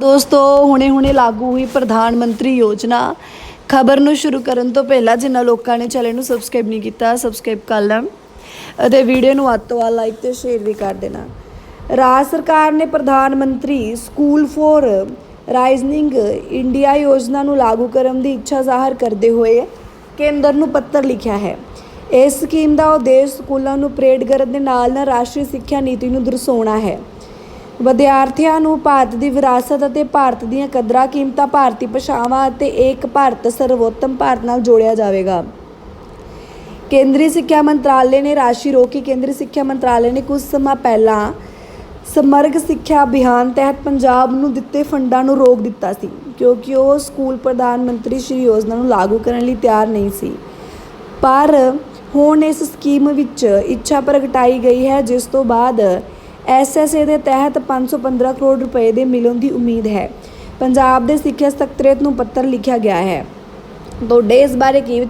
ਦੋਸਤੋ ਹੁਣੇ-ਹੁਣੇ ਲਾਗੂ ਹੋਈ ਪ੍ਰਧਾਨ ਮੰਤਰੀ ਯੋਜਨਾ। ਖਬਰ ਨੂੰ ਸ਼ੁਰੂ ਕਰਨ ਤੋਂ ਪਹਿਲਾਂ ਜਿਨ੍ਹਾਂ ਲੋਕਾਂ ਨੇ ਚੈਨਲ ਨੂੰ ਸਬਸਕ੍ਰਾਈਬ ਨਹੀਂ ਕੀਤਾ, ਸਬਸਕ੍ਰਾਈਬ ਕਰ ਲੈਣ। ਅਤੇ ਵੀਡੀਓ ਨੂੰ ਵੱਧ ਤੋਂ ਵੱਧ ਲਾਈਕ ਤੇ ਸ਼ੇਅਰ ਵੀ ਕਰ ਦੇਣਾ। ਰਾਜ ਸਰਕਾਰ ਨੇ ਪ੍ਰਧਾਨ ਮੰਤਰੀ ਸਕੂਲ ਫੋਰ ਰਾਈਜ਼ਨਿੰਗ ਇੰਡੀਆ ਯੋਜਨਾ ਨੂੰ ਲਾਗੂ ਕਰਨ ਦੀ ਇੱਛਾ ਜ਼ਾਹਰ ਕਰਦੇ ਹੋਏ ਕੇਂਦਰ ਨੂੰ ਪੱਤਰ ਲਿਖਿਆ ਹੈ। ਇਸ ਸਕੀਮ ਦਾ ਉਦੇਸ਼ ਸਕੂਲਾਂ ਨੂੰ ਪ੍ਰੇਡ ਕਰਨ ਦੇ ਨਾਲ ਨਾਲ ਰਾਸ਼ਟਰੀ ਸਿੱਖਿਆ ਨੀਤੀ ਨੂੰ ਦਰਸਾਉਣਾ ਹੈ। ਵਿਦਿਆਰਥੀਆਂ ਨੂੰ ਭਾਰਤ ਦੀ ਵਿਰਾਸਤ ਅਤੇ ਭਾਰਤ ਦੀਆਂ ਕਦਰਾਂ, ਕੀਮਤਾਂ, ਭਾਰਤੀ ਭਾਸ਼ਾਵਾਂ ਅਤੇ ਏਕ ਭਾਰਤ, ਸਰਵੋਤਮ ਭਾਰਤ ਨਾਲ ਜੋੜਿਆ ਜਾਵੇਗਾ। ਕੇਂਦਰੀ ਸਿੱਖਿਆ ਮੰਤਰਾਲੇ ਨੇ ਰਾਸ਼ੀ ਰੋਕੀ। ਕੇਂਦਰੀ ਸਿੱਖਿਆ ਮੰਤਰਾਲੇ ਨੇ ਕੁਝ ਸਮਾਂ ਪਹਿਲਾਂ ਸਮਰਗ ਸਿੱਖਿਆ ਅਭਿਆਨ ਤਹਿਤ ਪੰਜਾਬ ਨੂੰ ਦਿੱਤੇ ਫੰਡਾਂ ਨੂੰ ਰੋਕ ਦਿੱਤਾ ਸੀ, ਕਿਉਂਕਿ ਉਹ ਸਕੂਲ ਪ੍ਰਧਾਨ ਮੰਤਰੀ ਸ਼੍ਰੀ ਯੋਜਨਾ ਨੂੰ ਲਾਗੂ ਕਰਨ ਲਈ ਤਿਆਰ ਨਹੀਂ ਸੀ। ਪਰ ਹੁਣ ਇਸ ਸਕੀਮ ਵਿੱਚ ਇੱਛਾ ਪ੍ਰਗਟਾਈ ਗਈ ਹੈ, ਜਿਸ ਤੋਂ ਬਾਅਦ ਐਸਐਸਏ ਦੇ ਤਹਿਤ 515 ਕਰੋੜ ਰੁਪਏ ਦੇ ਮਿਲਣ ਦੀ ਉਮੀਦ ਹੈ। ਪੰਜਾਬ ਦੇ ਸਿੱਖਿਆ ਸਕੱਤਰੇਤ ਨੂੰ ਪੱਤਰ ਲਿਖਿਆ ਗਿਆ ਹੈ। ਤੁਹਾਡੇ ਇਸ ਬਾਰੇ ਕੀ